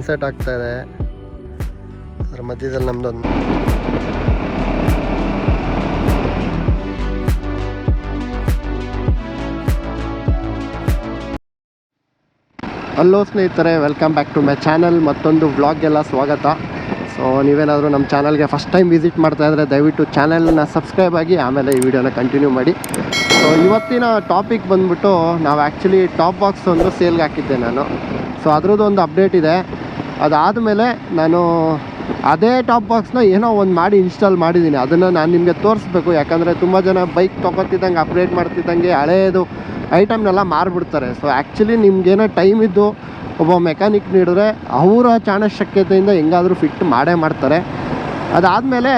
Sunset ಆಗ್ತಾ ಇದೆ. ಅದ್ರ ಮಧ್ಯದಲ್ಲಿ ನಮ್ದೊಂದು. ಹಲೋ ಸ್ನೇಹಿತರೆ welcome back to my channel ಮತ್ತೊಂದು ವ್ಲಾಗ್ಗೆಲ್ಲ ಸ್ವಾಗತ. ಸೊ ನೀವೇನಾದರೂ ನಮ್ಮ ಚಾನಲ್ಗೆ ಫಸ್ಟ್ ಟೈಮ್ ವಿಸಿಟ್ ಮಾಡ್ತಾ ಇದ್ದರೆ ದಯವಿಟ್ಟು ಚಾನಲ್ನ ಸಬ್ಸ್ಕ್ರೈಬ್ ಆಗಿ, ಆಮೇಲೆ ಈ ವಿಡಿಯೋನ ಕಂಟಿನ್ಯೂ ಮಾಡಿ. ಸೊ ಇವತ್ತಿನ ಟಾಪಿಕ್ ಬಂದ್ಬಿಟ್ಟು ನಾವು ಆ್ಯಕ್ಚುಲಿ ಟಾಪ್ ಬಾಕ್ಸ್ ಒಂದು ಸೇಲ್ಗೆ ಹಾಕಿದ್ದೆ ನಾನು. ಸೊ ಅದ್ರದ್ದು ಒಂದು ಅಪ್ಡೇಟ್ ಇದೆ. ಅದಾದಮೇಲೆ ನಾನು ಅದೇ ಟಾಪ್ ಬಾಕ್ಸ್ನ ಏನೋ ಒಂದು ಮಾಡಿ ಇನ್ಸ್ಟಾಲ್ ಮಾಡಿದ್ದೀನಿ ಅದನ್ನು ನಾನು ನಿಮಗೆ ತೋರಿಸ್ಬೇಕು. ಯಾಕಂದರೆ ತುಂಬ ಜನ ಬೈಕ್ ತೊಗೊತಿದ್ದಂಗೆ ಅಪ್ಡೇಟ್ ಮಾಡ್ತಿದ್ದಂಗೆ ಹಳೆಯದು ಐಟಮ್ನೆಲ್ಲ ಮಾರಿಬಿಡ್ತಾರೆ. ಸೊ ಆ್ಯಕ್ಚುಲಿ ನಿಮ್ಗೇನೋ ಟೈಮ್ ಇದ್ದು ಒಬ್ಬ ಮೆಕ್ಯಾನಿಕ್ ನೀಡಿದ್ರೆ ಅವರ ಚಾಣಶಕ್ಯತೆಯಿಂದ ಹೆಂಗಾದರೂ ಫಿಟ್ ಮಾಡೇ ಮಾಡ್ತಾರೆ. ಅದಾದಮೇಲೆ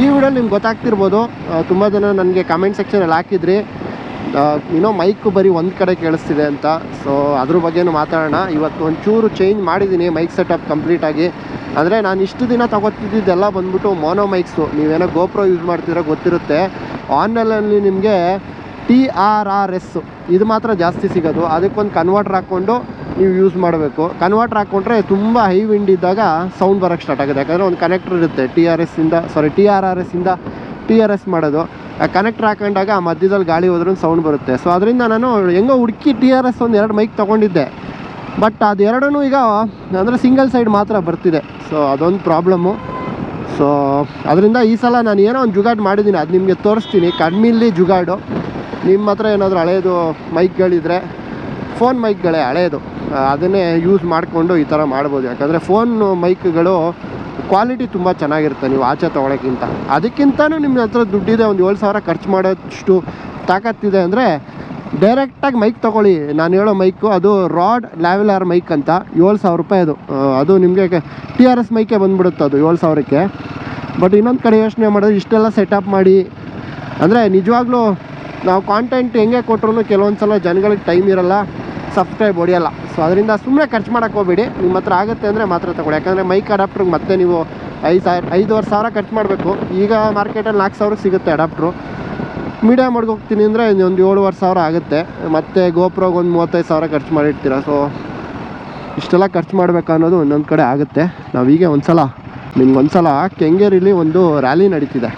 ಈ ವಿಡಿಯೋಲಿ ನಿಮ್ಗೆ ಗೊತ್ತಾಗ್ತಿರ್ಬೋದು ತುಂಬ ಜನ ನನಗೆ ಕಮೆಂಟ್ ಸೆಕ್ಷನಲ್ಲಿ ಹಾಕಿದ್ರಿ. ಏನೋ ಮೈಕ್ ಬರೀ ಒಂದು ಕಡೆ ಕೇಳಿಸ್ತಿದೆ ಅಂತ. ಸೊ ಅದ್ರ ಬಗ್ಗೆನೂ ಮಾತಾಡೋಣ. ಇವತ್ತು ಒಂಚೂರು ಚೇಂಜ್ ಮಾಡಿದ್ದೀನಿ ಮೈಕ್ ಸೆಟಪ್ ಕಂಪ್ಲೀಟಾಗಿ ಅಂದರೆ ನಾನು ಇಷ್ಟು ದಿನ ತಗೋತಿದ್ದೆಲ್ಲ ಬಂದ್ಬಿಟ್ಟು ಮೋನೋ ಮೈಕ್ಸು ನೀವೇನೋ ಗೋಪ್ರೋ ಯೂಸ್ ಮಾಡ್ತಿದ್ರೆ ಗೊತ್ತಿರುತ್ತೆ. ಆನ್ಲೈನಲ್ಲಿ ನಿಮಗೆ ಟಿ ಆರ್ ಆರ್ ಎಸ್ ಇದು ಮಾತ್ರ ಜಾಸ್ತಿ ಸಿಗೋದು. ಅದಕ್ಕೊಂದು ಕನ್ವರ್ಟರ್ ಹಾಕ್ಕೊಂಡು ನೀವು ಯೂಸ್ ಮಾಡಬೇಕು. ಕನ್ವರ್ಟರ್ ಹಾಕ್ಕೊಂಡ್ರೆ ತುಂಬ ಹೈ ವಿಂಡ್ ಇದ್ದಾಗ ಸೌಂಡ್ ಬರೋಕ್ಕೆ ಸ್ಟಾರ್ಟ್ ಆಗುತ್ತೆ. ಯಾಕಂದರೆ ಒಂದು ಕನೆಕ್ಟರ್ ಇರುತ್ತೆ ಟಿ ಆರ್ ಎಸ್ ಇಂದ sorry T R R S ಇಂದ ಟಿ ಆರ್ ಎಸ್ ಮಾಡೋದು. ಕನೆಕ್ಟರ್ ಹಾಕೊಂಡಾಗ ಆ ಮಧ್ಯದಲ್ಲಿ ಗಾಳಿ ಹೋದ್ರೂ ಸೌಂಡ್ ಬರುತ್ತೆ. ಸೊ ಅದರಿಂದ ನಾನು ಹೆಂಗೋ ಹುಡುಕಿ ಟಿ ಆರ್ ಎಸ್ ಒಂದು ಎರಡು ಮೈಕ್ ತೊಗೊಂಡಿದ್ದೆ. ಬಟ್ ಅದೆರಡೂ ಈಗ ಅಂದರೆ ಸಿಂಗಲ್ ಸೈಡ್ ಮಾತ್ರ ಬರ್ತಿದೆ. ಸೊ ಅದೊಂದು ಪ್ರಾಬ್ಲಮ್ಮು ಸೊ ಅದರಿಂದ ಈ ಸಲ ನಾನು ಏನೋ ಒಂದು ಜುಗಾಡ್ ಮಾಡಿದ್ದೀನಿ ಅದು ನಿಮಗೆ ತೋರಿಸ್ತೀನಿ. ಕಡ್ಮಿಲಿ ಜುಗಾಡು. ನಿಮ್ಮ ಹತ್ರ ಏನಾದರೂ ಹಳೆಯದು ಮೈಕ್ಗಳಿದ್ರೆ ಫೋನ್ ಮೈಕ್ಗಳೇ ಹಳೆಯದು ಅದನ್ನೇ ಯೂಸ್ ಮಾಡಿಕೊಂಡು ಈ ಥರ ಮಾಡ್ಬೋದು. ಯಾಕಂದರೆ ಫೋನ್ ಮೈಕ್ಗಳು ಕ್ವಾಲಿಟಿ ತುಂಬ ಚೆನ್ನಾಗಿರುತ್ತೆ ನೀವು ಆಚೆ ತೊಗೊಳಕ್ಕಿಂತ. ಅದಕ್ಕಿಂತನೂ ನಿಮ್ಮ ಹತ್ರ ದುಡ್ಡಿದೆ, ಒಂದು ಏಳು ಸಾವಿರ ಖರ್ಚು ಮಾಡೋಷ್ಟು ತಾಕತ್ತಿದೆ ಅಂದರೆ ಡೈರೆಕ್ಟಾಗಿ ಮೈಕ್ ತೊಗೊಳ್ಳಿ. ನಾನು ಹೇಳೋ ಮೈಕು ಅದು ರಾಡ್ ಲ್ಯಾವೆಲರ್ ಮೈಕ್ ಅಂತ. ಏಳು ಸಾವಿರ ರೂಪಾಯಿ ಅದು. ಅದು ನಿಮಗೆ ಟಿ ಆರ್ ಎಸ್ ಮೈಕೇ ಬಂದುಬಿಡುತ್ತೆ ಅದು ಏಳು ಸಾವಿರಕ್ಕೆ. ಬಟ್ ಇನ್ನೊಂದು ಕಡೆ ಯೋಚನೆ ಮಾಡಿದ್ರೆ ಇಷ್ಟೆಲ್ಲ ಸೆಟಪ್ ಮಾಡಿ. ಅಂದರೆ ನಿಜವಾಗ್ಲೂ ನಾವು ಕಾಂಟೆಂಟ್ ಹೆಂಗೆ ಕೊಟ್ರು ಕೆಲವೊಂದು ಸಲ ಜನಗಳಿಗೆ ಟೈಮ್ ಇರಲ್ಲ. ಸಬ್ಸ್ಕ್ರೈಬ್ ಹೊಡಿಯಲ್ಲ. ಸೊ ಅದರಿಂದ ಸುಮ್ಮನೆ ಖರ್ಚು ಮಾಡೋಕ್ಕೆ ಹೋಗ್ಬೇಡಿ. ನಿಮ್ಮ ಹತ್ರ ಆಗುತ್ತೆ ಅಂದರೆ ಮಾತ್ರ ತಗೊಳ್ಳಿ. ಯಾಕಂದರೆ ಮೈಕ್ ಅಡಾಪ್ಟ್ರಿಗೆ ಮತ್ತೆ ನೀವು ಐದು ಸಾವಿರ ಐದುವರೆ ಸಾವಿರ ಖರ್ಚು ಮಾಡಬೇಕು. ಈಗ ಮಾರ್ಕೆಟಲ್ಲಿ ನಾಲ್ಕು ಸಾವಿರಕ್ಕೆ ಸಿಗುತ್ತೆ ಅಡಾಪ್ಟ್ರು ಮೀಡಿಯಮ್ ಹೋಗ್ತೀನಿ ಅಂದರೆ ಒಂದು ಏಳುವರೆ ಸಾವಿರ ಆಗುತ್ತೆ. ಮತ್ತು ಗೋಪ್ರೋಗೆ ಒಂದು ಮೂವತ್ತೈದು ಸಾವಿರ ಖರ್ಚು ಮಾಡಿರ್ತೀರ. ಸೊ ಇಷ್ಟೆಲ್ಲ ಖರ್ಚು ಮಾಡಬೇಕು ಅನ್ನೋದು ಒಂದೊಂದು ಕಡೆ ಆಗುತ್ತೆ. ನಾವೀಗ ಒಂದು ಸಲ ನಿಮ್ಗೆ ಒಂದು ಸಲ ಕೆಂಗೇರಿಲಿ ಒಂದು ರ್ಯಾಲಿ ನಡೀತಿದೆ.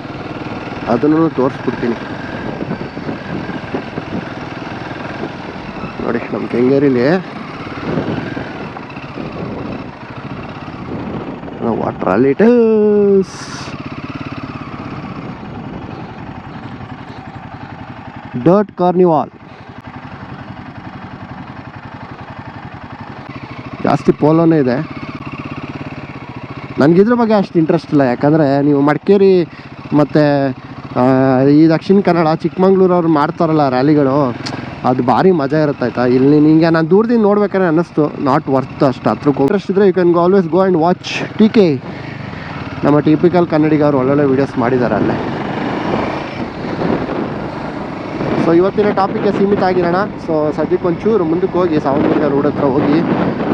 ಅದನ್ನು ತೋರಿಸ್ಬಿಡ್ತೀನಿ ನೋಡಿ ನಮ್ಮ ಕೆಂಗೇರಿಲಿ ವಾಟರ್ ಇಸ್ ಡರ್ಟ್ ಕಾರ್ನಿವಾಲ್ ಜಾಸ್ತಿ ಪೋಲೋನೇ ಇದೆ. ನನಗಿದ್ರ ಬಗ್ಗೆ ಅಷ್ಟು ಇಂಟ್ರೆಸ್ಟ್ ಇಲ್ಲ, ಯಾಕಂದರೆ ನೀವು ಮಡಿಕೇರಿ ಮತ್ತು ಈ ದಕ್ಷಿಣ ಕನ್ನಡ ಚಿಕ್ಕಮಂಗ್ಳೂರವ್ರು ಮಾಡ್ತಾರಲ್ಲ ರ್ಯಾಲಿಗಳು ಅದು ಭಾರಿ ಮಜಾ ಇರುತ್ತೆ ಆಯ್ತಾ? ಇಲ್ಲಿ ನಿಮಗೆ ನಾನು ದೂರದಿಂದ ನೋಡ್ಬೇಕಾದ್ರೆ ಅನ್ನಿಸ್ತು. ನಾಟ್ ವರ್ತ್ ಅಷ್ಟು ಹತ್ರಕ್ಕೆ. ಇದ್ದರೆ you can always go and watch T K ನಮ್ಮ ಟಿಪಿಕಲ್ ಕನ್ನಡಿಗ ಅವ್ರು ಒಳ್ಳೊಳ್ಳೆ ವೀಡಿಯೋಸ್ ಮಾಡಿದ್ದಾರೆ ಅಲ್ಲೇ. ಸೊ ಇವತ್ತಿನ ಟಾಪಿಕ್ಗೆ ಸೀಮಿತ ಆಗಿರೋಣ. ಸೊ ಸದ್ಯಕ್ಕೆ ಒಂಚೂರು ಮುಂದಕ್ಕೆ ಹೋಗಿ ಸಾವನದುರ್ಗ ರೋಡ್ ಹತ್ರ ಹೋಗಿ.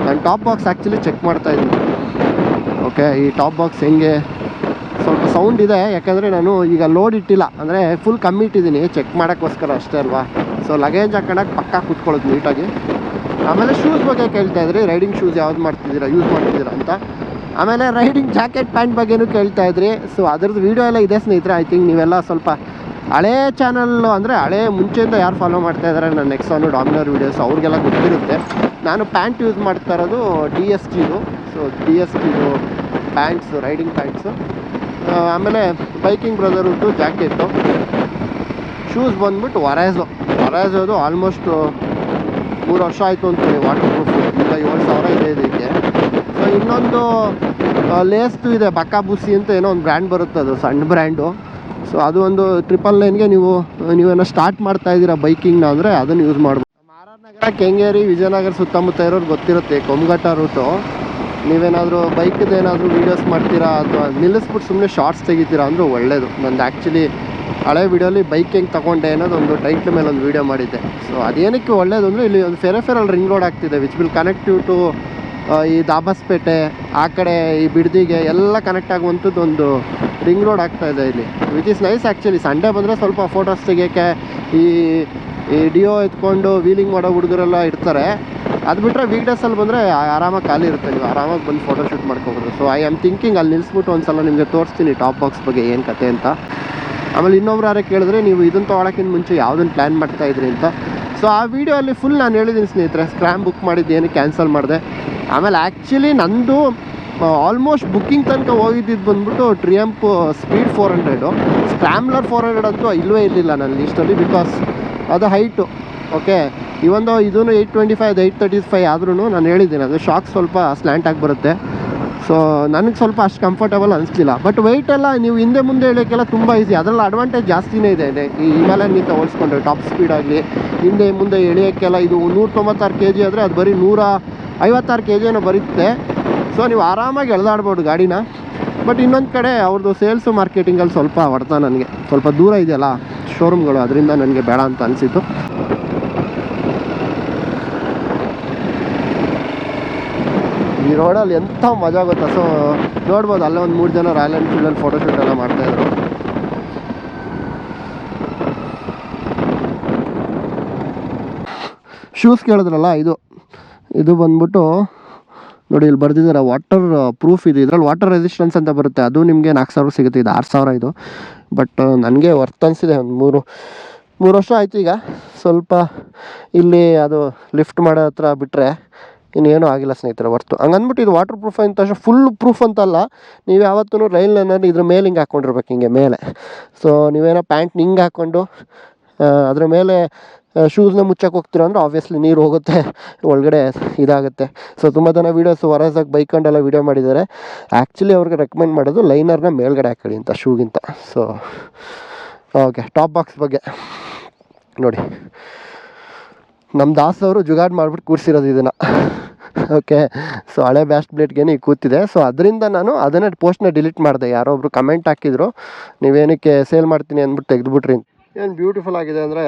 ನಾನು ಟಾಪ್ ಬಾಕ್ಸ್ ಆ್ಯಕ್ಚುಲಿ ಚೆಕ್ ಮಾಡ್ತಾ ಇದ್ದೀನಿ. ಓಕೆ ಈ ಟಾಪ್ ಬಾಕ್ಸ್ ಹೆಂಗೆ? ಸ್ವಲ್ಪ ಸೌಂಡ್ ಇದೆ, ಯಾಕಂದರೆ ನಾನು ಈಗ ಲೋಡ್ ಇಟ್ಟಿಲ್ಲ. ಅಂದರೆ ಫುಲ್ ಕಮ್ಮಿ ಇಟ್ಟಿದ್ದೀನಿ ಚೆಕ್ ಮಾಡೋಕ್ಕೋಸ್ಕರ ಅಷ್ಟೇ ಅಲ್ವಾ? ಸೊ ಲಗೇಜ್ ಹಾಕೊಂಡಾಗ ಪಕ್ಕ ಕೂತ್ಕೊಳ್ಳೋದು ನೀಟಾಗಿ ಆಮೇಲೆ ಶೂಸ್ ಬಗ್ಗೆ ಕೇಳ್ತಾ ಇದ್ರಿ ರೈಡಿಂಗ್ ಶೂಸ್ ಯಾವ್ದು ಮಾಡ್ತಿದ್ದೀರಾ ಯೂಸ್ ಮಾಡ್ತಿದ್ದೀರಾ ಅಂತ. ಆಮೇಲೆ ರೈಡಿಂಗ್ ಜಾಕೆಟ್ ಪ್ಯಾಂಟ್ ಬಗ್ಗೆನೂ ಕೇಳ್ತಾ ಇದ್ರಿ. ಸೊ ಅದ್ರದ್ದು ವೀಡಿಯೋ ಎಲ್ಲ ಇದೆ ಸ್ನೇಹಿತರೆ ಐ ಥಿಂಕ್ ನೀವೆಲ್ಲ ಸ್ವಲ್ಪ ಹಳೇ ಚಾನಲ್ಲು ಅಂದರೆ ಹಳೆ ಮುಂಚೆಯಿಂದ ಯಾರು ಫಾಲೋ ಮಾಡ್ತಾ ಇದ್ದಾರೆ ನನ್ನ ನೆಕ್ಸಾನು ಡಾಮಿನರ್ ವೀಡಿಯೋಸ್ ಅವ್ರಿಗೆಲ್ಲ ಗೊತ್ತಿರುತ್ತೆ. ನಾನು ಪ್ಯಾಂಟ್ ಯೂಸ್ ಮಾಡ್ತಾ ಇರೋದು ಡಿ ಎಸ್ ಟಿದು ಸೊ ಡಿ ಎಸ್ ಟಿದು ಪ್ಯಾಂಟ್ಸು ರೈಡಿಂಗ್ ಪ್ಯಾಂಟ್ಸು ಆಮೇಲೆ ಬೈಕಿಂಗ್ ಬ್ರದರ್ದು ಜಾಕೆಟು ಶೂಸ್ ಬಂದ್ಬಿಟ್ಟು ವರೈಸು ವರೈಸೋದು ಆಲ್ಮೋಸ್ಟ್ ಮೂರು ವರ್ಷ ಆಯಿತು ಅಂತ ವಾಟರ್ ಪ್ರೂಫ್ ಈಗ ಏಳು ಸಾವಿರ ಇದೆ ಇದಕ್ಕೆ. ಸೊ ಇನ್ನೊಂದು ಲೇಸ್ದು ಇದೆ, ಬಕ್ಕಾ ಬುಸಿ ಅಂತ ಏನೋ ಒಂದು ಬ್ರ್ಯಾಂಡ್ ಬರುತ್ತೆ ಅದು, ಸಣ್ಣ ಬ್ರ್ಯಾಂಡು ಸೊ ಅದು ಒಂದು ಟ್ರಿಪಲ್ ನೈನ್ಗೆ ನೀವು ನೀವೇನೋ ಸ್ಟಾರ್ಟ್ ಮಾಡ್ತಾ ಇದ್ದೀರಾ ಬೈಕಿಂಗ್ನ ಅಂದರೆ ಅದನ್ನು ಯೂಸ್ ಮಾಡ್ಬೋದು. ಆರ್ ಕೆಂಗೇರಿ, ವಿಜಯನಗರ ಸುತ್ತಮುತ್ತ ಇರೋರು ಗೊತ್ತಿರುತ್ತೆ ಕೊಮ್ಘಟ್ಟ ರೂಟು ನೀವೇನಾದರೂ ಬೈಕ್ದು ಏನಾದರೂ ವೀಡಿಯೋಸ್ ಮಾಡ್ತೀರಾ ಅಥವಾ ನಿಲ್ಲಿಸ್ಬಿಟ್ಟು ಸುಮ್ಮನೆ ಶಾರ್ಟ್ಸ್ ತೆಗಿತೀರಾ ಅಂದರೆ ಒಳ್ಳೇದು. ನಂದು ಆ್ಯಕ್ಚುಲಿ ಹಳೆ ವೀಡಿಯೋಲಿ ಬೈಕ್ ಹೆಂಗೆ ತಗೊಂಡೆ ಅನ್ನೋದು ಒಂದು ಟೈಟ್ಲ್ ಮೇಲೆ ಒಂದು ವೀಡಿಯೋ ಮಾಡಿದ್ದೆ. ಸೊ ಅದೇನಕ್ಕೆ ಒಳ್ಳೇದು ಅಂದರೆ ಇಲ್ಲಿ ಒಂದು ಫೆರಫೆರಲ್ ರಿಂಗ್ ರೋಡ್ ಆಗ್ತಿದೆ ವಿಚ್ ವಿಲ್ ಕನೆಕ್ಟಿವ್ ಟು ಈ ದಾಬಸ್ಪೇಟೆ, ಆ ಕಡೆ ಈ ಬಿಡ್ದಿಗೆ ಎಲ್ಲ ಕನೆಕ್ಟ್ ಆಗುವಂಥದ್ದು ಒಂದು ರಿಂಗ್ ರೋಡ್ ಆಗ್ತಾ ಇದೆ ಇಲ್ಲಿ. Which is nice actually Sunday ಬಂದರೆ ಸ್ವಲ್ಪ ಫೋಟೋಸ್ ತೆಗಿಯೋಕ್ಕೆ ಈ ಈ ಡಿಯೋ ಎತ್ಕೊಂಡು ವೀಲಿಂಗ್ ಮಾಡೋ ಹುಡುಗರೆಲ್ಲ ಇರ್ತಾರೆ. ಅದು ಬಿಟ್ಟರೆ ವೀಕ್ ಡೇಸಲ್ಲಿ ಬಂದರೆ ಆರಾಮಾಗಿ ಖಾಲಿ ಇರುತ್ತೆ. ನೀವು ಆರಾಮಾಗಿ ಬಂದು ಫೋಟೋ ಶೂಟ್ ಮಾಡ್ಕೋಬೋದು. ಸೊ ಐ ಆಮ್ ಥಿಂಕಿಂಗ್ ಅಲ್ಲಿ ನಿಲ್ಲಿಸ್ಬಿಟ್ಟು ಒಂದು ಸಲ ನಿಮಗೆ ತೋರಿಸ್ತೀನಿ ಟಾಪ್ ಬಾಕ್ಸ್ ಬಗ್ಗೆ ಏನು ಕತೆ ಅಂತ. ಆಮೇಲೆ ಇನ್ನೊಬ್ರು ಯಾರೇ ಕೇಳಿದ್ರೆ ನೀವು ಇದನ್ನು ತೊಗೊಳಕ್ಕಿಂತ ಮುಂಚೆ ಯಾವುದನ್ನು ಪ್ಲ್ಯಾನ್ ಮಾಡ್ತಾ ಇದ್ರಿ ಅಂತ. ಸೊ ಆ ವಿಡಿಯೋ ಅಲ್ಲಿ ಫುಲ್ ನಾನು ಹೇಳಿದ್ದೀನಿ ಸ್ನೇಹಿತರೆ ಸ್ಕ್ರಾಮ್ ಬುಕ್ ಮಾಡಿದ್ದು ಏನು ಕ್ಯಾನ್ಸಲ್ ಮಾಡಿದೆ. ಆಮೇಲೆ ಆ್ಯಕ್ಚುಲಿ ನಂದು ಆಲ್ಮೋಸ್ಟ್ ಬುಕ್ಕಿಂಗ್ ತನಕ ಹೋಗಿದ್ದಿದ್ದು ಬಂದ್ಬಿಟ್ಟು Triumph speed four hundred scrambler four hundred ಅಂತೂ ಇಲ್ಲವೇ ಇರಲಿಲ್ಲ ನನ್ನ ಲಿಸ್ಟಲ್ಲಿ ಬಿಕಾಸ್ ಅದು ಹೈಟು ಓಕೆ ಇವೊಂದು ಇದೂ eight twenty five eight thirty five ಆದ್ರೂ ನಾನು ಹೇಳಿದ್ದೀನಿ, ಅದು ಶಾಕ್ ಸ್ವಲ್ಪ ಸ್ಲ್ಯಾಂಟ್ ಆಗಿ ಬರುತ್ತೆ. ಸೊ ನನಗೆ ಸ್ವಲ್ಪ ಅಷ್ಟು ಕಂಫರ್ಟಬಲ್ ಅನಿಸ್ಲಿಲ್ಲ. ಬಟ್ ವೆಯ್ಟ್ ಎಲ್ಲ ನೀವು ಹಿಂದೆ ಮುಂದೆ ಹೇಳೋಕ್ಕೆಲ್ಲ ತುಂಬ ಈಸಿ ಅದರಲ್ಲಿ ಅಡ್ವಾಂಟೇಜ್ ಜಾಸ್ತಿನೇ ಇದೆ ಈ ಹಿಮಾಲಯನ್ಗಿಂತ ಹೋಲಿಸ್ಕೊಂಡ್ರೆ ಟಾಪ್ ಸ್ಪೀಡ್ ಆಗಲಿ, ಹಿಂದೆ ಮುಂದೆ ಎಳೆಯೋಕ್ಕೆಲ್ಲ ಇದು ನೂರ ತೊಂಬತ್ತಾರು ಕೆ ಜಿ ಆದರೆ ಅದು ಬರೀ ನೂರ ಐವತ್ತಾರು ಕೆ ಜಿನೋ ಬರುತ್ತೆ. ಸೊ ನೀವು ಆರಾಮಾಗಿ ಎಳೆದಾಡ್ಬೋದು ಗಾಡಿನ. ಬಟ್ ಇನ್ನೊಂದು ಕಡೆ ಅವ್ರದ್ದು ಸೇಲ್ಸು ಮಾರ್ಕೆಟಿಂಗಲ್ಲಿ ಸ್ವಲ್ಪ ಹೊಡ್ತಾ ನನಗೆ. ಸ್ವಲ್ಪ ದೂರ ಇದೆಯಲ್ಲ ಶೋರೂಮ್ಗಳು ಅದರಿಂದ ನನಗೆ ಬೇಡ ಅಂತ ಅನಿಸಿತು ಈ ರೋಡಲ್ಲಿ ಎಂಥ ಮಜಾ ಗೊತ್ತಾ? ಸೊ ನೋಡ್ಬೋದು, ಅಲ್ಲೇ ಒಂದು ಮೂರು ಜನ ರಾಯಲ್ ಎನ್ಫೀಲ್ಡಲ್ಲಿ ಫೋಟೋಶೂಟ್ ಎಲ್ಲ ಮಾಡ್ತಾಯಿದ್ರು ಶೂಸ್ ಕೇಳಿದ್ರಲ್ಲ, ಇದು. ಇದು ಬಂದ್ಬಿಟ್ಟು, ನೋಡಿ, ಇಲ್ಲಿ ಬರ್ದಿದ್ದಾರೆ. ವಾಟರ್ ಪ್ರೂಫ್ ಇದು. ಇದರಲ್ಲಿ ವಾಟರ್ ರೆಸಿಸ್ಟೆನ್ಸ್ ಅಂತ ಬರುತ್ತೆ. ಅದು ನಿಮಗೆ ನಾಲ್ಕು ಸಾವಿರ ಸಿಗುತ್ತೆ. ಇದು ಆರು ಸಾವಿರ ಇದು. ಬಟ್ ನನಗೆ ವರ್ತ್ ಅನಿಸಿದೆ. ಒಂದು ಮೂರು ಮೂರು ವರ್ಷ ಆಯಿತು ಈಗ. ಸ್ವಲ್ಪ ಇಲ್ಲಿ ಅದು ಲಿಫ್ಟ್ ಮಾಡೋ ಹತ್ರ ಬಿಟ್ಟರೆ ಇನ್ನೇನು ಆಗಿಲ್ಲ ಸ್ನೇಹಿತರೆ ವರ್ತು ಹಂಗಂದ್ಬಿಟ್ಟು ಇದು ವಾಟರ್ ಪ್ರೂಫ್ ಅಂತ ಫುಲ್ ಪ್ರೂಫ್ ಅಂತಲ್ಲ, ನೀವು ಯಾವತ್ತೂ ರೈಲ್ ಲೈನರ್ ಇದ್ರ ಮೇಲೆ ಹಿಂಗೆ ಹಾಕ್ಕೊಂಡಿರ್ಬೇಕು ಹಿಂಗೆ ಮೇಲೆ. ಸೊ ನೀವೇನೋ ಪ್ಯಾಂಟ್ ಹಿಂಗೆ ಹಾಕ್ಕೊಂಡು ಅದ್ರ ಮೇಲೆ ಶೂಸ್ನ ಮುಚ್ಚಕ್ಕೆ ಹೋಗ್ತೀರಾ ಅಂದ್ರೆ ಆಬ್ವಿಯಸ್ಲಿ ನೀರು ಹೋಗುತ್ತೆ, ಒಳಗಡೆ ಇದಾಗುತ್ತೆ. ಸೊ ತುಂಬ ಜನ ವೀಡಿಯೋಸ್ ಹೊರಸಾಗಿ ಬೈಕೊಂಡೆಲ್ಲ ವೀಡಿಯೋ ಮಾಡಿದ್ದಾರೆ. ಆ್ಯಕ್ಚುಲಿ ಅವ್ರಿಗೆ ರೆಕಮೆಂಡ್ ಮಾಡೋದು ಲೈನರ್ನ ಮೇಲ್ಗಡೆ ಹಾಕೊಳ್ಳಿ ಅಂತ ಶೂಗಿಂತ ಸೊ ಓಕೆ ಟಾಪ್ ಬಾಕ್ಸ್ ಬಗ್ಗೆ ನೋಡಿ. ನಮ್ಮ ದಾಸವರು ಜುಗಾಡ್ ಮಾಡಿಬಿಟ್ಟು ಕೂರಿಸಿರೋದು ಇದನ್ನು. ಓಕೆ. ಸೊ ಹಳೆ ಬ್ಯಾಸ್ಟ್ ಏನು ಈಗ ಕೂತಿದೆ. ಸೊ ಅದರಿಂದ ನಾನು ಅದನ್ನೇ ಪೋಸ್ಟ್ನ ಡಿಲೀಟ್ ಮಾಡಿದೆ. ಯಾರೋ ಒಬ್ರು ಕಮೆಂಟ್ ಹಾಕಿದ್ರು, ನೀವೇನಕ್ಕೆ ಸೇಲ್ ಮಾಡ್ತೀನಿ ಅಂದ್ಬಿಟ್ಟು ತೆಗೆದುಬಿಟ್ರಿ ಏನು ಬ್ಯೂಟಿಫುಲ್ ಆಗಿದೆ ಅಂದರೆ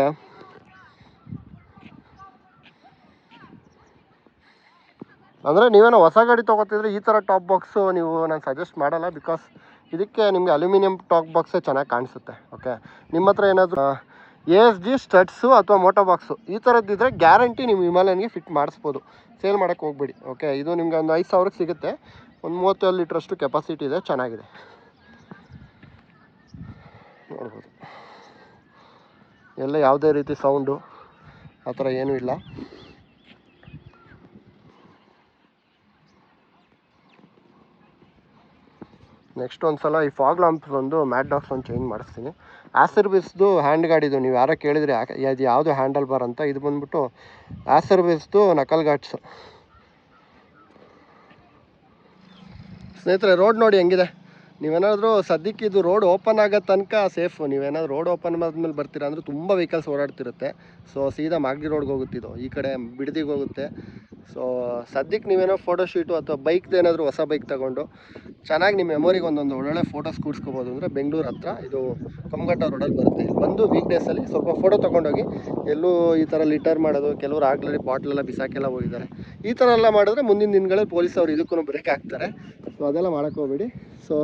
ಅಂದರೆ ನೀವೇನೋ ಹೊಸ ಗಾಡಿ ತೊಗೋತಿದ್ರೆ ಈ ಥರ ಟಾಪ್ ಬಾಕ್ಸು ನೀವು ನಾನು ಸಜೆಸ್ಟ್ ಮಾಡಲ್ಲ ಬಿಕಾಸ್ ಇದಕ್ಕೆ ನಿಮಗೆ ಅಲ್ಯೂಮಿನಿಯಂ ಟಾಪ್ ಬಾಕ್ಸೇ ಚೆನ್ನಾಗಿ ಕಾಣಿಸುತ್ತೆ. ಓಕೆ ನಿಮ್ಮ ಹತ್ರ ಏನಾದರೂ ಎ ಎಸ್ ಜಿ ಸ್ಟಡ್ಸು ಅಥವಾ ಮೋಟೋ ಬಾಕ್ಸು ಈ ಥರದ್ದಿದ್ರೆ ಗ್ಯಾರಂಟಿ ನಿಮ್ಮ ಹಿಮಾಲಯನ್ಗೆ ಫಿಟ್ ಮಾಡಿಸ್ಬೋದು. ಸೇಲ್ ಮಾಡೋಕ್ಕೆ ಹೋಗ್ಬೇಡಿ ಓಕೆ ಇದು ನಿಮ್ಗೆ ಒಂದು ಐದು ಸಾವಿರಕ್ಕೆ ಸಿಗುತ್ತೆ. ಒಂದು ಮೂವತ್ತೇಳು ಲೀಟ್ರಷ್ಟು ಕೆಪಾಸಿಟಿ ಇದೆ, ಚೆನ್ನಾಗಿದೆ. ನೋಡ್ಬೋದು. ಎಲ್ಲ ಯಾವುದೇ ರೀತಿ ಸೌಂಡು ಆ ಥರ ಏನೂ ಇಲ್ಲ. ನೆಕ್ಸ್ಟ್ ಒಂದು ಸಲ ಈ ಫಾಗ್ ಲಾಂಪ್ಸ್ ಒಂದು ಮ್ಯಾಟ್ ಡಾಕ್ಸ್ ಒಂದು ಚೇಂಜ್ ಮಾಡಿಸ್ತೀನಿ. ಆಸರ್ವಿಸ್ದು ಹ್ಯಾಂಡ್ ಗಾಡಿದು ನೀವು ಯಾರೋ ಕೇಳಿದರೆ ಅದು ಯಾವುದು ಹ್ಯಾಂಡಲ್ ಬಾರ್ ಅಂತ ಇದು ಬಂದ್ಬಿಟ್ಟು ಆಸರ್ವಿಸ್ದು ನಕಲ್ ಗಾಟ್ಸು ಸ್ನೇಹಿತರೆ ರೋಡ್ ನೋಡಿ ಹೆಂಗಿದೆ? ನೀವೇನಾದರೂ ಸದ್ಯಕ್ಕೆ ಇದು ರೋಡ್ ಓಪನ್ ಆಗೋ ತನಕ ಸೇಫು ನೀವೇನಾದ್ರು ರೋಡ್ ಓಪನ್ ಆದ್ಮೇಲೆ ಬರ್ತೀರಾ? ಅಂದರೆ ತುಂಬ ವೆಹಿಕಲ್ಸ್ ಓಡಾಡ್ತಿರುತ್ತೆ. ಸೊ ಸೀದಾ ಮಾಗಡಿ ರೋಡ್ಗೆ ಹೋಗುತ್ತಿದ್ದು, ಈ ಕಡೆ ಬಿಡದಿಗೆ ಹೋಗುತ್ತೆ. ಸೊ ಸದ್ಯಕ್ಕೆ ನೀವೇನೋ ಫೋಟೋ ಶೂಟು ಅಥವಾ ಬೈಕ್ದು ಏನಾದರೂ ಹೊಸ ಬೈಕ್ ತಗೊಂಡು, ಚೆನ್ನಾಗಿ ನಿಮ್ಮ ಮೆಮೊರಿಗೆ ಒಂದೊಂದು ಒಳ್ಳೊಳ್ಳೆ ಫೋಟೋಸ್ ಕೂಡಿಸ್ಕೋಬೋದು ಅಂದರೆ ಬೆಂಗಳೂರು ಹತ್ರ ಇದು ಕಮ್ಮಘಟ್ಟ ರೋಡಲ್ಲಿ ಬರುತ್ತೆ. ಬಂದು ವೀಕ್ಡೇಸಲ್ಲಿ ಸ್ವಲ್ಪ ಫೋಟೋ ತೊಗೊಂಡೋಗಿ, ಎಲ್ಲೂ ಈ ಥರ ಲಿಟರ್ ಮಾಡೋದು, ಕೆಲವರು ಆಗ್ಲೇ ಬಾಟ್ಲೆಲ್ಲ ಬಿಸಾಕೆಲ್ಲ ಹೋಗಿದ್ದಾರೆ. ಈ ಥರ ಎಲ್ಲ ಮಾಡಿದ್ರೆ ಮುಂದಿನ ದಿನಗಳಲ್ಲಿ ಪೊಲೀಸ್ ಅವರು ಇದಕ್ಕೂ ಬ್ರೇಕ್ ಹಾಕ್ತಾರೆ. ಸೊ ಅದೆಲ್ಲ ಹೋಗ್ಬೇಡಿ. ಸೊ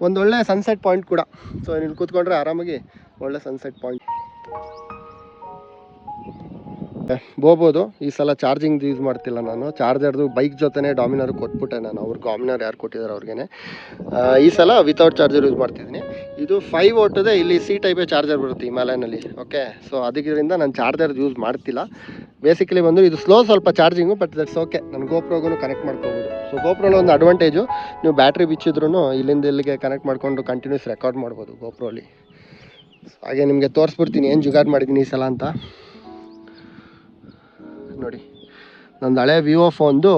ಒಂದೊಳ್ಳೆ ಸನ್ಸೆಟ್ ಪಾಯಿಂಟ್ ಕೂಡ. ಸೊ ನೀವು ಕೂತ್ಕೊಂಡ್ರೆ ಆರಾಮಾಗಿ ಒಳ್ಳೆ ಸನ್ಸೆಟ್ ಪಾಯಿಂಟ್ ಬೋಬೋದು. ಈ ಸಲ ಚಾರ್ಜಿಂಗ್ ಯೂಸ್ ಮಾಡ್ತಿಲ್ಲ ನಾನು. ಚಾರ್ಜರ್ದು ಬೈಕ್ ಜೊತೆನೇ ಡಾಮಿನರ್ ಕೊಟ್ಬಿಟ್ಟೆ ನಾನು. ಅವ್ರು ಡಾಮಿನರ್ ಯಾರು ಕೊಟ್ಟಿದ್ದಾರೆ ಅವ್ರಿಗೆ ಈ ಸಲ ವಿತೌಟ್ ಚಾರ್ಜರ್ ಯೂಸ್ ಮಾಡ್ತಿದ್ದೀನಿ. ಇದು ಫೈವ್ ಓಟದೆ ಇಲ್ಲಿ ಸಿ ಟೈಪೇ ಚಾರ್ಜರ್ ಬರುತ್ತೆ ಹಿಮಾಲಯನಲ್ಲಿ. ಓಕೆ ಸೊ ಅದಕ್ಕಿದ್ರಿಂದ ನಾನು ಚಾರ್ಜರ್ ಯೂಸ್ ಮಾಡ್ತಿಲ್ಲ. ಬೇಸಿಕಲಿ ಬಂದು ಇದು ಸ್ಲೋ ಸ್ವಲ್ಪ ಚಾರ್ಜಿಂಗು ಬಟ್ ದಟ್ಸ್ ಓಕೆ ನಾನು ಗೋಪ್ರೋಗೂ ಕನೆಕ್ಟ್ ಮಾಡ್ಕೋಬೋದು. ಸೊ ಗೋಪ್ರೋಲಿ ಒಂದು ಅಡ್ವಾಂಟೇಜು ನೀವು ಬ್ಯಾಟ್ರಿ ಬಿಚ್ಚಿದ್ರೂ ಇಲ್ಲಿಂದ ಇಲ್ಲಿಗೆ ಕನೆಕ್ಟ್ ಮಾಡಿಕೊಂಡು ಕಂಟಿನ್ಯೂಸ್ ರೆಕಾರ್ಡ್ ಮಾಡ್ಬೋದು ಗೋಪ್ರೋಲಿ ಹಾಗೆ ನಿಮಗೆ ತೋರಿಸ್ಬಿಡ್ತೀನಿ. ಏನು ಜುಗಾಡ್ ಮಾಡಿದ್ದೀನಿ ಈ ಸಲ ಅಂತ. ನೋಡಿ. ನಂದು ಹಳೆ ವಿವೋ ಫೋನ್ದು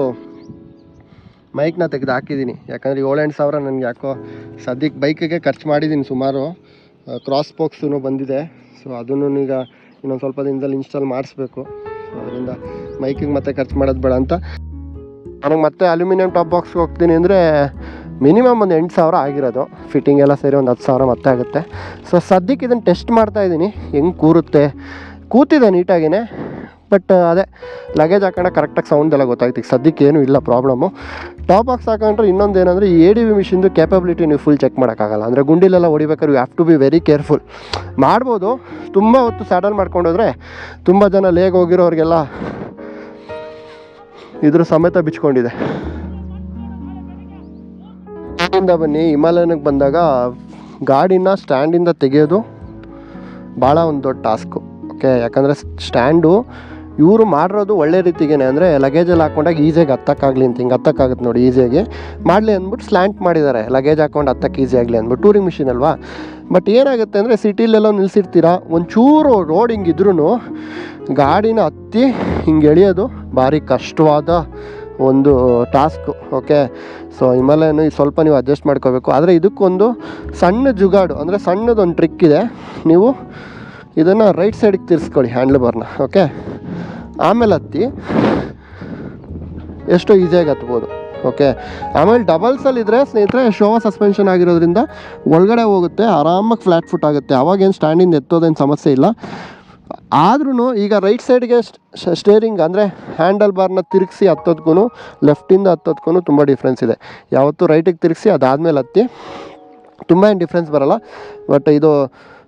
ಮೈಕ್ನ ತೆಗೆದು ಹಾಕಿದ್ದೀನಿ ಯಾಕಂದರೆ ಏಳೆಂಟು ಸಾವಿರ ನನಗೆ ಯಾಕೋ ಸದ್ಯಕ್ಕೆ ಬೈಕಿಗೆ ಖರ್ಚು ಮಾಡಿದ್ದೀನಿ ಸುಮಾರು. ಕ್ರಾಸ್ ಬಾಕ್ಸೂ ಬಂದಿದೆ. ಸೊ ಅದನ್ನು ಈಗ ಇನ್ನೊಂದು ಸ್ವಲ್ಪ ದಿನದಲ್ಲಿ ಇನ್ಸ್ಟಾಲ್ ಮಾಡಿಸ್ಬೇಕು. ಅದರಿಂದ ಮೈಕಿಗೆ ಮತ್ತೆ ಖರ್ಚು ಮಾಡೋದು ಬೇಡ ಅಂತ. ನನಗೆ ಮತ್ತೆ ಅಲ್ಯೂಮಿನಿಯಂ ಟಾಪ್ ಬಾಕ್ಸ್ಗೆ ಹೋಗ್ತೀನಿ ಅಂದರೆ ಮಿನಿಮಮ್ ಒಂದು ಎಂಟು ಸಾವಿರ ಆಗಿರೋದು. ಫಿಟ್ಟಿಂಗ್ ಎಲ್ಲ ಸೇರಿ ಒಂದು ಹತ್ತು ಸಾವಿರ ಮತ್ತೆ ಆಗುತ್ತೆ. ಸೊ ಸದ್ಯಕ್ಕೆ ಇದನ್ನು ಟೆಸ್ಟ್ ಮಾಡ್ತಾ ಇದ್ದೀನಿ ಹೆಂಗೆ ಕೂರುತ್ತೆ? ಕೂತಿದೆ ನೀಟಾಗಿನೇ ಬಟ್ ಅದೇ ಲಗೇಜ್ ಹಾಕೊಂಡೆ ಕರೆಕ್ಟಾಗಿ ಸೌಂಡ್ ಎಲ್ಲ ಗೊತ್ತಾಗ್ತಿತ್ತು ಸದ್ಯಕ್ಕೆ ಏನೂ ಇಲ್ಲ ಪ್ರಾಬ್ಲಮ್ಮು ಟಾಪ್ ಬಾಕ್ಸ್ ಹಾಕೊಂಡ್ರೆ ಇನ್ನೊಂದು ಏನಂದರೆ ಈ ಎ ಡಿ ವಿ ಮಿಷಿನ್ದು ಕ್ಯಾಪಬಿಲಿಟಿ ನೀವು ಫುಲ್ ಚೆಕ್ ಮಾಡೋಕ್ಕಾಗಲ್ಲ. ಅಂದರೆ ಗುಂಡಿಲೆಲ್ಲ ಹೊಡಿಬೇಕಾದ್ರೆ you have to be very careful ಮಾಡ್ಬೋದು. ತುಂಬ ಹೊತ್ತು ಸ್ಯಾಡಲ್ ಮಾಡ್ಕೊಂಡೋದ್ರೆ ತುಂಬ ಜನ ಲೇಗ್ ಹೋಗಿರೋರಿಗೆಲ್ಲ ಇದ್ರ ಸಮೇತ ಬಿಚ್ಕೊಂಡಿದೆ. ಇಂದ ಬನ್ನಿ. ಹಿಮಾಲಯನಿಗೆ ಬಂದಾಗ ಗಾಡಿನ ಸ್ಟ್ಯಾಂಡಿಂದ ತೆಗೆಯೋದು ಭಾಳ ಒಂದು ದೊಡ್ಡ ಟಾಸ್ಕು ಓಕೆ ಯಾಕಂದರೆ ಸ್ಟ್ಯಾಂಡು ಇವರು ಮಾಡಿರೋದು ಒಳ್ಳೆ ರೀತಿಗೇನೆ ಅಂದರೆ ಲಗೇಜಲ್ಲಿ ಹಾಕೊಂಡಾಗ ಈಸಿಯಾಗಿ ಹತ್ತಕ್ಕಾಗಲಿ ಅಂತ ಹಿಂಗೆ ಹತ್ತಕ್ಕಾಗುತ್ತೆ ನೋಡಿ ಈಸಿಯಾಗಿ ಮಾಡಲಿ ಅಂದ್ಬಿಟ್ಟು ಸ್ಲ್ಯಾಂಟ್ ಮಾಡಿದ್ದಾರೆ ಲಗೇಜ್ ಹಾಕೊಂಡು ಹತ್ತಕ್ಕೆ ಈಸಿ ಆಗಲಿ ಅಂದ್ಬಿಟ್ಟು ಟೂರಿಂಗ್ ಮಿಷಿನ್ ಅಲ್ವಾ? ಬಟ್ ಏನಾಗುತ್ತೆ ಅಂದರೆ ಸಿಟಿಲೆಲ್ಲ ನಿಲ್ಸಿರ್ತೀರಾ? ಒಂಚೂರು ರೋಡ್ ಹಿಂಗಿದ್ರೂ ಗಾಡಿನ ಹತ್ತಿ ಹಿಂಗೆ ಎಳೆಯೋದು ಭಾರಿ ಕಷ್ಟವಾದ ಒಂದು ಟಾಸ್ಕು ಓಕೆ ಸೊ ಹಿಮಾಲಯನು ಸ್ವಲ್ಪ ನೀವು ಅಡ್ಜಸ್ಟ್ ಮಾಡ್ಕೋಬೇಕು. ಆದರೆ ಇದಕ್ಕೊಂದು ಸಣ್ಣ ಜುಗಾಡು, ಅಂದರೆ ಸಣ್ಣದೊಂದು ಟ್ರಿಕ್ ಇದೆ. ನೀವು ಇದನ್ನು ರೈಟ್ ಸೈಡಿಗೆ ತಿರ್ಸ್ಕೊಳ್ಳಿ ಹ್ಯಾಂಡ್ಲ್ ಬಾರ್ನ ಓಕೆ ಆಮೇಲೆ ಹತ್ತಿ, ಎಷ್ಟೋ ಈಸಿಯಾಗಿ ಹತ್ಬೋದು ಓಕೆ ಆಮೇಲೆ ಡಬಲ್ಸಲ್ಲಿದ್ದರೆ ಸ್ನೇಹಿತರೆ ಶೋವ ಸಸ್ಪೆನ್ಷನ್ ಆಗಿರೋದ್ರಿಂದ ಒಳಗಡೆ ಹೋಗುತ್ತೆ, ಆರಾಮಾಗಿ ಫ್ಲ್ಯಾಟ್ ಫುಟ್ ಆಗುತ್ತೆ. ಆವಾಗೇನು ಸ್ಟ್ಯಾಂಡಿಂದ ಎತ್ತೋದೇನು ಸಮಸ್ಯೆ ಇಲ್ಲ. ಆದ್ರೂ ಈಗ ರೈಟ್ ಸೈಡ್ಗೆ ಸ್ಟೇರಿಂಗ್ ಅಂದರೆ ಹ್ಯಾಂಡಲ್ ಬಾರ್ನ ತಿರುಗಿಸಿ ಹತ್ತೋದ್ಕೂ ಲೆಫ್ಟಿಂದ ಹತ್ತೋದ್ಕೂ ತುಂಬ ಡಿಫ್ರೆನ್ಸ್ ಇದೆ. ಯಾವತ್ತೂ ರೈಟಿಗೆ ತಿರುಗಿಸಿ ಅದಾದಮೇಲೆ ಹತ್ತಿ, ತುಂಬ ಏನು ಡಿಫ್ರೆನ್ಸ್ ಬರಲ್ಲ. ಬಟ್ ಇದು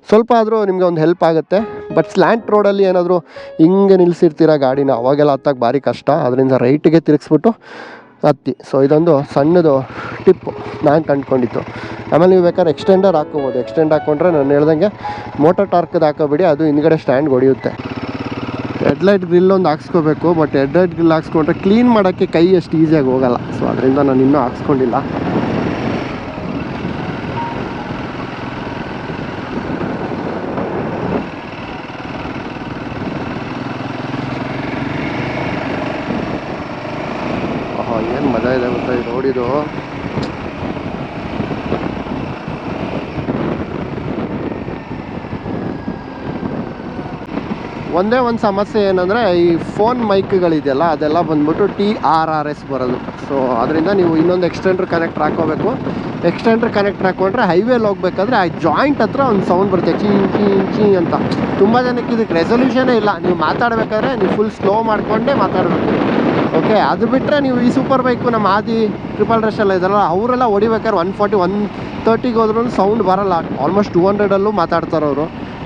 ಸ್ವಲ್ಪ ಆದರೂ ನಿಮಗೆ ಒಂದು ಹೆಲ್ಪ್ ಆಗುತ್ತೆ. ಬಟ್ ಸ್ಲ್ಯಾಂಟ್ ರೋಡಲ್ಲಿ ಏನಾದರೂ ಹಿಂಗೆ ನಿಲ್ಲಿಸಿರ್ತೀರ ಗಾಡಿನ? ಅವಾಗೆಲ್ಲ ಹತ್ತಕ್ಕೆ ಭಾರಿ ಕಷ್ಟ. ಅದರಿಂದ ರೈಟಿಗೆ ತಿರುಗಿಸ್ಬಿಟ್ಟು ಹತ್ತಿ. ಸೊ ಇದೊಂದು ಸಣ್ಣದು ಟಿಪ್ಪು ನಾನು ಕಂಡುಕೊಂಡಿತ್ತು ಆಮೇಲೆ ನೀವು ಬೇಕಾದ್ರೆ ಎಕ್ಸ್ಟೆಂಡರ್ ಹಾಕ್ಕೋಬೋದು. ಎಕ್ಸ್ಟೆಂಡ್ ಹಾಕ್ಕೊಂಡ್ರೆ ನಾನು ಹೇಳ್ದಂಗೆ ಮೋಟರ್ ಟಾರ್ಕ್ದು ಹಾಕೋಬಿಡಿ. ಅದು ಹಿಂದ್ಗಡೆ ಸ್ಟ್ಯಾಂಡ್ ಹೊಡೆಯುತ್ತೆ. ಹೆಡ್ಲೈಟ್ ಗ್ರಿಲ್ ಒಂದು ಹಾಕ್ಸ್ಕೋಬೇಕು. ಬಟ್ ಹೆಡ್ಲೈಟ್ ಗ್ರಿಲ್ ಹಾಕ್ಸ್ಕೊಂಡ್ರೆ ಕ್ಲೀನ್ ಮಾಡೋಕ್ಕೆ ಕೈ ಅಷ್ಟು ಈಸಿಯಾಗಿ ಹೋಗೋಲ್ಲ. ಸೊ ಅದರಿಂದ ನಾನು ಇನ್ನೂ ಹಾಕ್ಸ್ಕೊಂಡಿಲ್ಲ ಆಹಾ ಏನು ಮಜಾ ಇದೆ ಗೊತ್ತಾ ಇದು ರೋಡಿದು ಒಂದೇ ಒಂದು ಸಮಸ್ಯೆ ಏನಂದರೆ ಈ ಫೋನ್ ಮೈಕ್ಗಳಿದೆಯಲ್ಲ, ಅದೆಲ್ಲ ಬಂದ್ಬಿಟ್ಟು ಟಿ ಆರ್ ಆರ್ ಎಸ್ ಬರೋದು. ಸೊ ಅದರಿಂದ ನೀವು ಇನ್ನೊಂದು ಎಕ್ಸ್ಟೆಂಡ್ರ್ ಕನೆಕ್ಟರ್ ಹಾಕೋಬೇಕು ಎಕ್ಸ್ಟೆಂಡ್ರ್ ಕನೆಕ್ಟರ್ ಹಾಕ್ಕೊಂಡ್ರೆ ಹೈವೇಲಿ ಹೋಗ್ಬೇಕಾದ್ರೆ ಆ ಜಾಯಿಂಟ್ ಹತ್ರ ಒಂದು ಸೌಂಡ್ ಬರುತ್ತೆ, ಚಿ, ಚೀ, ಚಿ ಅಂತ. ತುಂಬ ಜನಕ್ಕೆ ಇದಕ್ಕೆ ರೆಸೊಲ್ಯೂಷನೇ ಇಲ್ಲ. ನೀವು ಮಾತಾಡಬೇಕಾದ್ರೆ ನೀವು ಫುಲ್ ಸ್ಲೋ ಮಾಡಿಕೊಂಡೇ ಮಾತಾಡಬೇಕು. ಓಕೆ ಅದು ಬಿಟ್ಟರೆ ನೀವು ಈ ಸೂಪರ್ ಬೈಕು ನಮ್ಮ ಆದಿ ಟ್ರಿಪಲ್ ರಶ್ ಎಲ್ಲ ಇದಲ್ಲ ಅವರೆಲ್ಲ ಹೊಡಿಬೇಕಾದ್ರೆ ಒನ್ ಫಾರ್ಟಿ ಒನ್ ತರ್ಟಿಗೆ ಹೋದ್ರೂ ಸೌಂಡ್ ಬರಲ್ಲ. ಆಲ್ಮೋಸ್ಟ್ ಟೂ ಹಂಡ್ರೆಡಲ್ಲೂ ಮಾತಾಡ್ತಾರೆ ಅವರು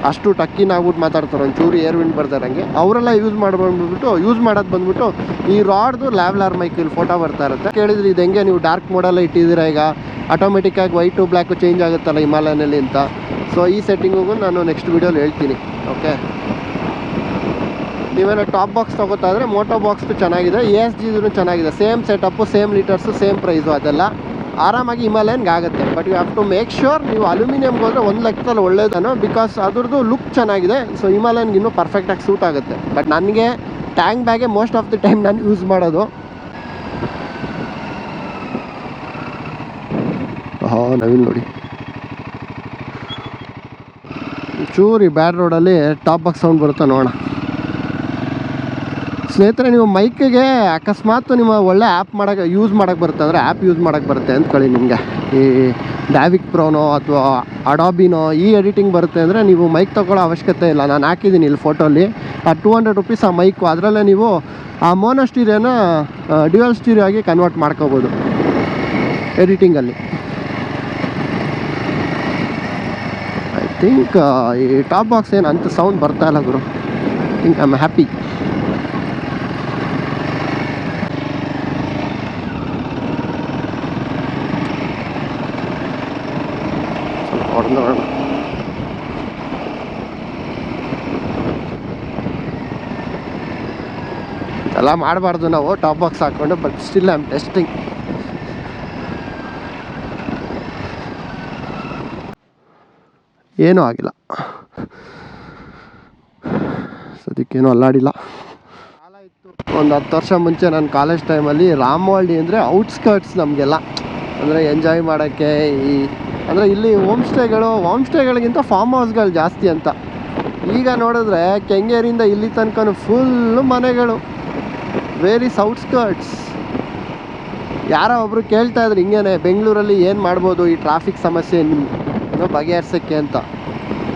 ಅಷ್ಟು ಟಕ್ಕಿನ ಆಗ್ಬಿಟ್ಟು ಮಾತಾಡ್ತಾರೆ. ಒಂಚೂರು ಏರ್ ವಿಂಡ್ ಬರ್ತಾರಂಗೆ ಅವರೆಲ್ಲ ಯೂಸ್ ಮಾಡಿ ಬಂದ್ಬಿಟ್ಟು ಯೂಸ್ ಮಾಡೋದು ಬಂದ್ಬಿಟ್ಟು, ಈ ರಾಡ್ದು ಲ್ಯಾವ್ಲಾರ್ ಮೈಕ್ ಇಲ್ಲಿ ಫೋಟೋ ಬರ್ತಾ ಇರುತ್ತೆ. ಕೇಳಿದ್ರೆ ಇದು ಹೆಂಗೆ? ನೀವು ಡಾರ್ಕ್ ಮೋಡಲ್ಲ ಇಟ್ಟಿದ್ದೀರಾ ಈಗ? ಆಟೋಮೆಟಿಕ್ಕಾಗಿ ವೈಟು ಬ್ಲ್ಯಾಕು ಚೇಂಜ್ ಆಗುತ್ತಲ್ಲ ಹಿಮಾಲಯನಲ್ಲಿ ಅಂತ. ಸೊ ಈ ಸೆಟ್ಟಿಂಗಿಗೂ ನಾನು ನೆಕ್ಸ್ಟ್ ವೀಡಿಯೋಲಿ ಹೇಳ್ತೀನಿ. ಓಕೆ ನೀವೇನೋ ಟಾಪ್ ಬಾಕ್ಸ್ ತೊಗೋತಾದ್ರೆ ಮೋಟೋ ಬಾಕ್ಸ್ದು ಚೆನ್ನಾಗಿದೆ. ಎ ಎಸ್ ಜಿದು ಚೆನ್ನಾಗಿದೆ. Same setup same litres same price ಅದೆಲ್ಲ. ಆರಾಮಾಗಿ ಹಿಮಾಲಯನ್ಗೆ ಆಗುತ್ತೆ. But you have to make sure ನೀವು ಅಲ್ಯೂಮಿನಿಯಮ್ಗೆ ಹೋದ್ರೆ ಒಂದು ಲೆಕ್ಕದಲ್ಲಿ ಒಳ್ಳೇದನ್ನು ಬಿಕಾಸ್ ಅದ್ರದ್ದು ಲುಕ್ ಚೆನ್ನಾಗಿದೆ ಸೊ ಹಿಮಾಲಯನ್ಗೆ ಇನ್ನೂ ಪರ್ಫೆಕ್ಟಾಗಿ ಸೂಟ್ ಆಗುತ್ತೆ. ಬಟ್ ನನಗೆ ಟ್ಯಾಂಕ್ ಬ್ಯಾಗೇ ಮೋಸ್ಟ್ ಆಫ್ ದಿ ಟೈಮ್ ನಾನು ಯೂಸ್ ಮಾಡೋದು. ಹಾಂ ನವೀನ್ ನೋಡಿ. ಚೂರಿ ಬ್ಯಾಡ್ ರೋಡಲ್ಲಿ ಟಾಪ್ ಬಾಕ್ಸ್ ಸೌಂಡ್ ಬರುತ್ತೆ ನೋಡೋಣ. ಸ್ನೇಹಿತರೆ, ನೀವು ಮೈಕಿಗೆ ಅಕಸ್ಮಾತ್ ನಿಮ್ಮ ಒಳ್ಳೆ ಆ್ಯಪ್ ಮಾಡೋಕ್ಕೆ ಯೂಸ್ ಮಾಡೋಕ್ಕೆ ಬರುತ್ತೆ. ಅಂದರೆ ಆ್ಯಪ್ ಯೂಸ್ ಮಾಡೋಕ್ಕೆ ಬರುತ್ತೆ ಅಂದ್ಕೊಳ್ಳಿ ನಿಮಗೆ. ಈ ಡ್ಯಾವಿಕ್ ಪ್ರೋನೋ ಅಥವಾ ಅಡಾಬಿನೋ ಈ ಎಡಿಟಿಂಗ್ ಬರುತ್ತೆ ಅಂದರೆ ನೀವು ಮೈಕ್ ತೊಗೊಳ್ಳೋ ಅವಶ್ಯಕತೆ ಇಲ್ಲ. ನಾನು ಹಾಕಿದ್ದೀನಿ ಇಲ್ಲಿ ಫೋಟೋಲಿ ಆ ಟೂ ಹಂಡ್ರೆಡ್ ರುಪೀಸ್ ಆ ಮೈಕು, ಅದರಲ್ಲೇ ನೀವು ಆ ಮೋನೋ ಸ್ಟೀರಿಯೋನ ಡ್ಯುಯಲ್ ಸ್ಟೀರಿಯೋ ಆಗಿ ಕನ್ವರ್ಟ್ ಮಾಡ್ಕೋಬೋದು. ಎಡಿಟಿಂಗಲ್ಲಿ. ಐ ಥಿಂಕ್ ಈ ಟಾಪ್ ಬಾಕ್ಸ್ ಏನು ಅಂತ ಸೌಂಡ್ ಬರ್ತಾ ಇಲ್ಲ ಗುರು. ಥಿಂಕ್ ಐ ಆಮ್ ಹ್ಯಾಪಿ ಸ್ವಲ್ಪ ಎಲ್ಲ ಮಾಡಬಾರ್ದು ನಾವು ಟಾಪ್ ಬಾಕ್ಸ್ ಹಾಕ್ಕೊಂಡು but still I am testing ಏನೂ ಆಗಿಲ್ಲ. ಸದ್ಯಕ್ಕೇನು ಅಲ್ಲಾಡಿಲ್ಲ. ಕಾಲ ಇತ್ತು. ಒಂದು ಹತ್ತು ವರ್ಷ ಮುಂಚೆ ನಾನು ಕಾಲೇಜ್ ಟೈಮಲ್ಲಿ ರಾಮವಳ್ಳಿ ಅಂದರೆ ಔಟ್ಸ್ಕರ್ಟ್ಸ್ ನಮಗೆಲ್ಲ. ಅಂದರೆ ಎಂಜಾಯ್ ಮಾಡೋಕ್ಕೆ ಈ, ಅಂದರೆ ಇಲ್ಲಿ ಹೋಮ್ ಸ್ಟೇಗಳು ಹೋಮ್ ಸ್ಟೇಗಳಿಗಿಂತ ಫಾರ್ಮ್ ಹೌಸ್ಗಳು ಜಾಸ್ತಿ ಅಂತ. ಈಗ ನೋಡಿದ್ರೆ ಕೆಂಗೇರಿಯಿಂದ ಇಲ್ಲಿ ತನಕ ಫುಲ್ಲು ಮನೆಗಳು. ವೆರಿ ಔಟ್ಸ್ಕರ್ಟ್ಸ್ ಯಾರೋ ಒಬ್ರು ಕೇಳ್ತಾ ಇದ್ರು ಹಿಂಗೇನೆ, ಬೆಂಗಳೂರಲ್ಲಿ ಏನು ಮಾಡ್ಬೋದು, ಈ ಟ್ರಾಫಿಕ್ ಸಮಸ್ಯೆ ಬಗೆಹರಿಸೋಕ್ಕೆ ಅಂತ.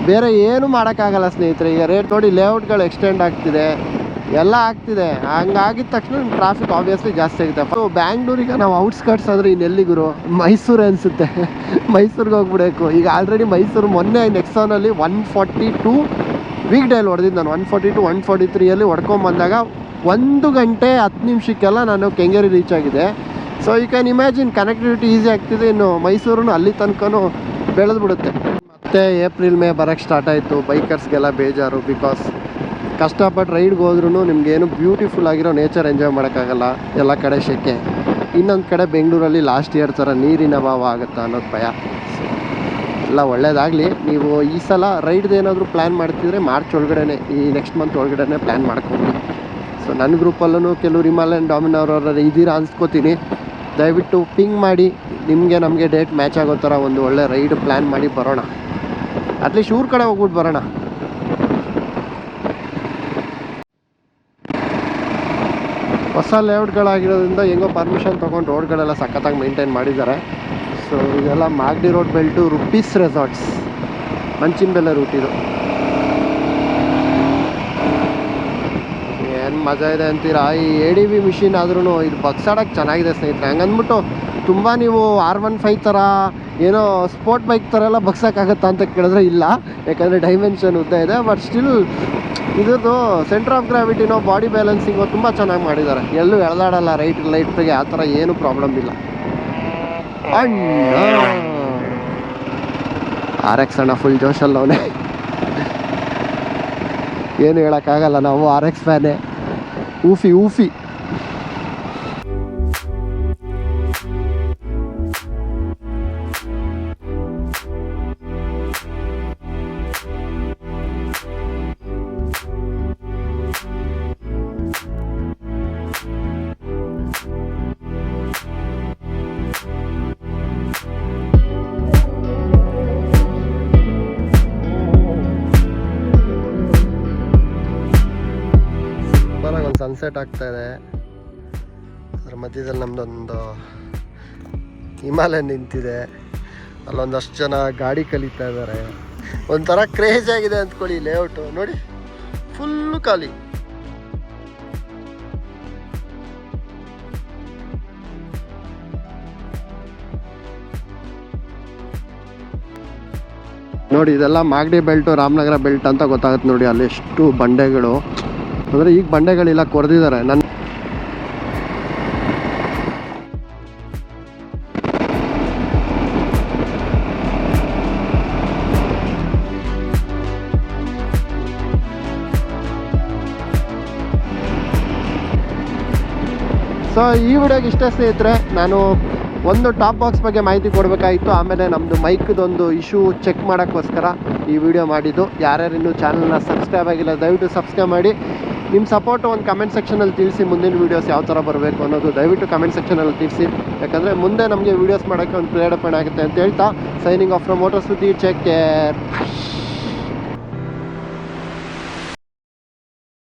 ಬೇರೆ ಏನು ಮಾಡೋಕ್ಕಾಗಲ್ಲ ಸ್ನೇಹಿತರೆ, ಈಗ ರೇಟ್ ನೋಡಿ ಲೇಔಟ್ಗಳು ಎಕ್ಸ್ಟೆಂಡ್ ಆಗ್ತಿದೆ. ಎಲ್ಲ ಆಗ್ತಿದೆ. ಹಂಗಾಗಿದ ತಕ್ಷಣ ಟ್ರಾಫಿಕ್ ಆಬ್ವಿಯಸ್ಲಿ ಜಾಸ್ತಿ ಆಗುತ್ತೆ. ಸೊ ಬ್ಯಾಂಗ್ಳೂರಿಗೆ ನಾವು ಔಟ್ಸ್ಕರ್ಟ್ಸ್ ಅಂದರೆ ಇನ್ನೆಲ್ಲಿಗುರು ಮೈಸೂರು ಅನಿಸುತ್ತೆ. ಮೈಸೂರಿಗೆ ಹೋಗ್ಬಿಡಬೇಕು. ಈಗ ಆಲ್ರೆಡಿ ಮೈಸೂರು ಮೊನ್ನೆ ನೆಕ್ಸಾನಲ್ಲಿ ಒನ್ ಫಾರ್ಟಿ ಟು ವೀಕ್ ಡೇಲಿ ಹೊಡೆದಿದ್ದು ನಾನು. One forty two one forty ತ್ರೀಯಲ್ಲಿ ಹೊಡ್ಕೊಂಬಂದಾಗ ಒಂದು ಗಂಟೆ ಹತ್ತು ನಿಮಿಷಕ್ಕೆಲ್ಲ ನಾನು ಕೆಂಗೇರಿ ರೀಚ್ ಆಗಿದೆ so you can imagine connectivity easy ಆಗ್ತಿದೆ. ಇನ್ನು ಮೈಸೂರು ಅಲ್ಲಿ ತನಕನೂ ಬೆಳೆದ್ಬಿಡುತ್ತೆ ಮತ್ತೆ ಏಪ್ರಿಲ್ ಮೇ ಬರೋಕ್ಕೆ ಸ್ಟಾರ್ಟ್ ಆಯಿತು. ಬೈಕರ್ಸ್ಗೆಲ್ಲ ಬೇಜಾರು ಬಿಕಾಸ್ ಕಷ್ಟಪಟ್ಟು ರೈಡ್ಗೆ ಹೋದ್ರೂ ನಿಮಗೇನು ಬ್ಯೂಟಿಫುಲ್ ಆಗಿರೋ ನೇಚರ್ ಎಂಜಾಯ್ ಮಾಡೋಕ್ಕಾಗಲ್ಲ ಎಲ್ಲ ಕಡೆ ಶೆಕೆ. ಇನ್ನೊಂದು ಕಡೆ ಬೆಂಗಳೂರಲ್ಲಿ ಲಾಸ್ಟ್ ಇಯರ್ ಥರ ನೀರಿನ ಅಭಾವ ಆಗುತ್ತಾ ಅನ್ನೋದು ಭಯ. ಎಲ್ಲ ಒಳ್ಳೇದಾಗಲಿ, ನೀವು ಈ ಸಲ ರೈಡ್ದು ಏನಾದರೂ ಪ್ಲ್ಯಾನ್ ಮಾಡ್ತಿದ್ರೆ ಮಾರ್ಚ್ ಒಳಗಡೆ ಈ ನೆಕ್ಸ್ಟ್ ಮಂತ್ ಒಳಗಡೆ ಪ್ಲ್ಯಾನ್ ಮಾಡ್ಕೊಂಡು. ಸೊ ನನ್ನ ಗ್ರೂಪಲ್ಲೂ ಕೆಲವು ಹಿಮಾಲಯನ್ ಡಾಮಿನವ್ರವ್ರ ಇದ್ದೀರಾ ಅನ್ಸ್ಕೋತೀನಿ. ದಯವಿಟ್ಟು ಪಿಂಗ್ ಮಾಡಿ, ನಿಮಗೆ ನಮಗೆ ಡೇಟ್ ಮ್ಯಾಚ್ ಆಗೋ ಥರ ಒಂದು ಒಳ್ಳೆ ರೈಡ್ ಪ್ಲ್ಯಾನ್ ಮಾಡಿ ಬರೋಣ. ಅಟ್ಲೀಸ್ಟ್ ಊರ ಕಡೆ ಹೋಗ್ಬಿಟ್ಟು ಬರೋಣ. ಹೊಸ ಲೇಔಟ್ಗಳಾಗಿರೋದ್ರಿಂದ ಹೆಂಗೋ ಪರ್ಮಿಷನ್ ತೊಗೊಂಡು ರೋಡ್ಗಳೆಲ್ಲ ಸಖತ್ತಾಗಿ ಮೇಂಟೈನ್ ಮಾಡಿದ್ದಾರೆ. ಸೊ ಇದೆಲ್ಲ Magadi road belt rupees resorts Manchanabele route ಇದು. ಏನು ಮಜಾ ಇದೆ ಅಂತೀರಾ? ಈ ಎ ಡಿ ವಿ ಮಿಷಿನ್ ಆದ್ರೂ ಇದು ಬಗ್ಸಾಡೋಕ್ಕೆ ಚೆನ್ನಾಗಿದೆ ಸ್ನೇಹಿತರೆ. ಹಂಗಂದ್ಬಿಟ್ಟು ತುಂಬ ನೀವು ಆರ್ ಒನ್ ಫೈವ್ ಥರ ಏನೋ ಸ್ಪೋರ್ಟ್ ಬೈಕ್ ಥರ ಎಲ್ಲ ಬಗ್ಸೋಕ್ಕಾಗತ್ತಾ ಅಂತ ಕೇಳಿದ್ರೆ ಇಲ್ಲ. ಯಾಕಂದರೆ ಡೈಮೆನ್ಷನ್ ಉದ್ದ ಇದೆ ಬಟ್ ಸ್ಟಿಲ್ ಇದ್ರದ್ದು ಸೆಂಟರ್ ಆಫ್ ಗ್ರಾವಿಟಿನೋ ಬಾಡಿ ಬ್ಯಾಲೆನ್ಸಿಂಗು ತುಂಬ ಚೆನ್ನಾಗಿ ಮಾಡಿದ್ದಾರೆ. ಎಲ್ಲೂ ಎಳ್ದಾಡಲ್ಲ ರೈಟ್ ಲೈಟ್ಗೆ ಆ ಥರ ಏನು ಪ್ರಾಬ್ಲಮ್ ಇಲ್ಲ. ಆರ್ ಎಕ್ಸ್ ಅಣ್ಣ ಫುಲ್ ಜೋಶಲ್ಲಿ ಅವನೇ ಏನು ಹೇಳೋಕ್ಕಾಗಲ್ಲ, ನಾವು ಆರ್ ಎಕ್ಸ್ ಫ್ಯಾನೇ ಊಫಿ ಊಫಿ. ಸನ್ಸೆಟ್ ಆಗ್ತಾ ಇದೆ. ಅದ್ರ ಮಧ್ಯದಲ್ಲಿ ನಮ್ಮದೊಂದು ಹಿಮಾಲಯ ನಿಂತಿದೆ. ಅಲ್ಲೊಂದಷ್ಟು ಜನ ಗಾಡಿ ಕಲಿತಾ ಇದ್ದಾರೆ. ಒಂಥರ ಕ್ರೇಜ್ ಆಗಿದೆ ಅಂದ್ಕೊಳ್ಳಿ ಲೇಔಟು ನೋಡಿ ಫುಲ್ಲು ಖಾಲಿ. ನೋಡಿ, ಇದೆಲ್ಲ ಮಾಗಡಿ ಬೆಲ್ಟು, ರಾಮನಗರ ಬೆಲ್ಟ್ ಅಂತ ಗೊತ್ತಾಗುತ್ತೆ ನೋಡಿ, ಅಲ್ಲಿ ಎಷ್ಟು ಬಂಡೆಗಳು. ಅಂದರೆ ಈಗ ಬಂಡೆಗಳಿಲ್ಲ ಕೊರೆದಿದ್ದಾರೆ ನನ್ನ ಸೊ ಈ ವಿಡಿಯೋಗೆ ಇಷ್ಟೇ ಸ್ನೇಹಿತರೆ, ನಾನು ಒಂದು ಟಾಪ್ ಬಾಕ್ಸ್ ಬಗ್ಗೆ ಮಾಹಿತಿ ಕೊಡಬೇಕಾಗಿತ್ತು ಆಮೇಲೆ ನಮ್ಮದು ಮೈಕ್ದೊಂದು ಇಶ್ಯೂ ಚೆಕ್ ಮಾಡೋಕ್ಕೋಸ್ಕರ ಈ ವಿಡಿಯೋ ಮಾಡಿದ್ದು. ಯಾರ್ಯಾರು ಇನ್ನೂ ಚಾನಲ್ನ ಸಬ್ಸ್ಕ್ರೈಬ್ ಆಗಿಲ್ಲ, ದಯವಿಟ್ಟು ಸಬ್ಸ್ಕ್ರೈಬ್ ಮಾಡಿ. ನಿಮ್ಮ ಸಪೋರ್ಟ್ ಒಂದು ಕಮೆಂಟ್ ಸೆಕ್ಷನಲ್ಲಿ ತಿಳಿಸಿ, ಮುಂದಿನ ವೀಡಿಯೋಸ್ ಯಾವ ಥರ ಬರಬೇಕು ಅನ್ನೋದು ದಯವಿಟ್ಟು ಕಮೆಂಟ್ ಸೆಕ್ಷನಲ್ಲಿ ತಿಳಿಸಿ. ಯಾಕಂದರೆ ಮುಂದೆ ನಮಗೆ ವೀಡಿಯೋಸ್ ಮಾಡೋಕ್ಕೆ ಒಂದು ಪ್ರೇರೇಪಣೆ ಆಗುತ್ತೆ ಅಂತ ಹೇಳ್ತಾ ಸೈನಿಂಗ್ ಆಫ್ ಫ್ರಮ್ ಮೋಟರ್ ಸುದ್ದಿ ಚೆಕ್ ಕೇರ್